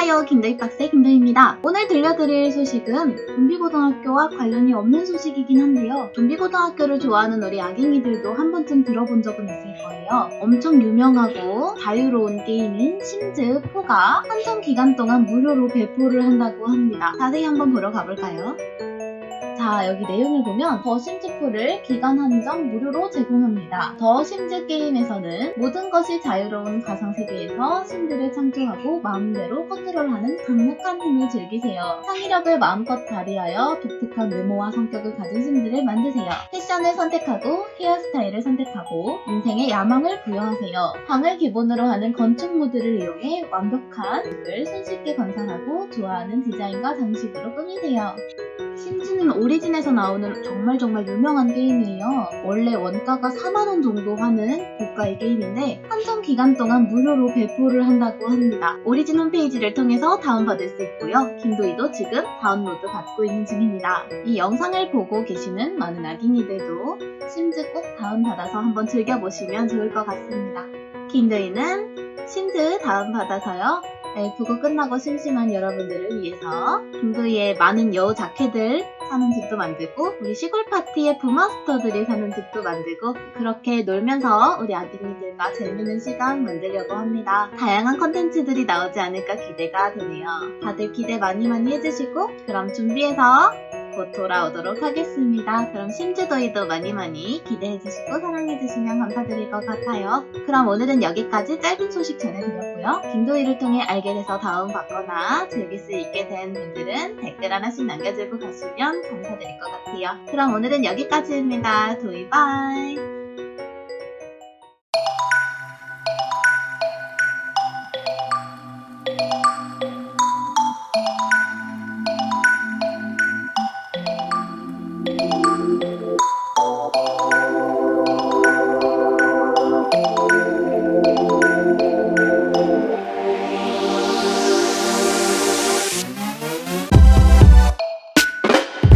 안녕하세요. 김도희 박스의 김도희입니다. 오늘 들려드릴 소식은 좀비고등학교와 관련이 없는 소식이긴 한데요. 좀비고등학교를 좋아하는 우리 아갱이들도 한 번쯤 들어본 적은 있을 거예요. 엄청 유명하고 자유로운 게임인 심즈4가 한정 기간 동안 무료로 배포를 한다고 합니다. 자세히 한번 보러 가볼까요? 자, 여기 내용을 보면 더 심즈4를 기간 한정 무료로 제공합니다. 더 심즈 게임에서는 모든 것이 자유로운 가상세계에서 신들을 창조하고 마음대로 컨트롤하는 강력한 힘을 즐기세요. 창의력을 마음껏 발휘하여 독특한 외모와 성격을 가진 신들을 만드세요. 패션을 선택하고 헤어스타일을 선택하고 인생의 야망을 부여하세요. 방을 기본으로 하는 건축 모드를 이용해 완벽한 집을 손쉽게 건설하고 좋아하는 디자인과 장식으로 꾸미세요. 심지는 오리진에서 나오는 정말 정말 유명한 게임이에요. 원래 원가가 4만원 정도 하는 고가의 게임인데 한정 기간 동안 무료로 배포를 한다고 합니다. 오리진 홈페이지를 통해서 다운받을 수 있고요. 김도희도 지금 다운로드 받고 있는 중입니다. 이 영상을 보고 계시는 많은 아기니들도 심즈 꼭 다운받아서 한번 즐겨보시면 좋을 것 같습니다. 김도희는 심즈 다운받아서요. 엘프고 끝나고 심심한 여러분들을 위해서 김도희의 많은 여우 자켓들 사는 집도 만들고 우리 시골 파티의 부마스터들이 사는 집도 만들고 그렇게 놀면서 우리 아기님들과 재밌는 시간 만들려고 합니다. 다양한 컨텐츠들이 나오지 않을까 기대가 되네요. 다들 기대 많이 많이 해주시고 그럼 준비해서 곧 돌아오도록 하겠습니다. 그럼 심즈도이도 많이 많이 기대해주시고 사랑해주시면 감사드릴 것 같아요. 그럼 오늘은 여기까지 짧은 소식 전해드렸고요. 김도희를 통해 알게 돼서 다운받거나 즐길 수 있게 된 분들은 댓글 하나씩 남겨주고 가시면 감사드릴 것 같아요. 그럼 오늘은 여기까지입니다. 도희 바이!